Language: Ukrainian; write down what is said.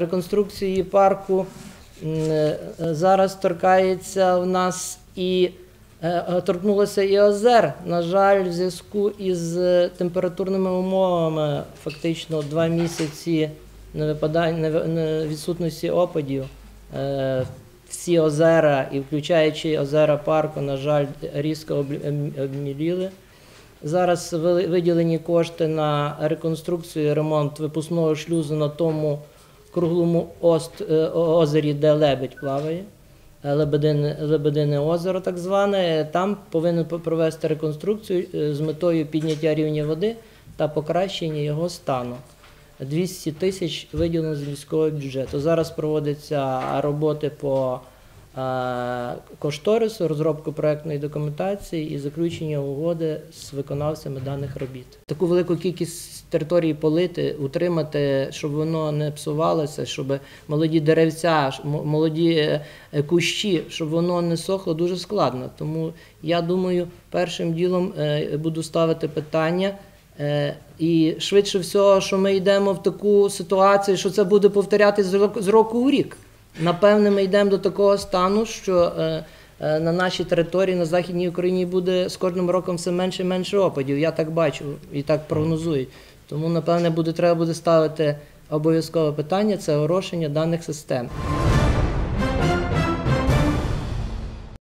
Реконструкції парку е, зараз торкається в нас і е, е, торкнулося і озер. На жаль, в зв'язку із температурними умовами, фактично два місяці не- відсутності опадів. Всі озера, і включаючи озера парку, на жаль, різко ем- обміліли. Зараз виділені кошти на реконструкцію і ремонт випускного шлюзу на тому круглому ост, е, озері, де лебедь плаває. е, Лебедине, Лебедине озеро, так зване. Там повинен провести реконструкцію е, з метою підняття рівня води та покращення його стану. 200 тисяч виділено з міського бюджету. Зараз проводяться роботи по кошторису, розробку проектної документації і заключення угоди з виконавцями даних робіт. Таку велику кількість території полити, утримати, щоб воно не псувалося, щоб молоді деревця, молоді е, кущі, щоб воно не сохло, дуже складно. Тому я думаю, першим ділом е, буду ставити питання. Е, І швидше всього, що ми йдемо в таку ситуацію, що це буде повторятися з року у рік. Напевне, ми йдемо до такого стану, що е, е, на нашій території, на Західній Україні, буде з кожним роком все менше і менше опадів. Я так бачу і так прогнозують. Тому, напевне, буде треба буде ставити обов'язкове питання це орошення даних систем.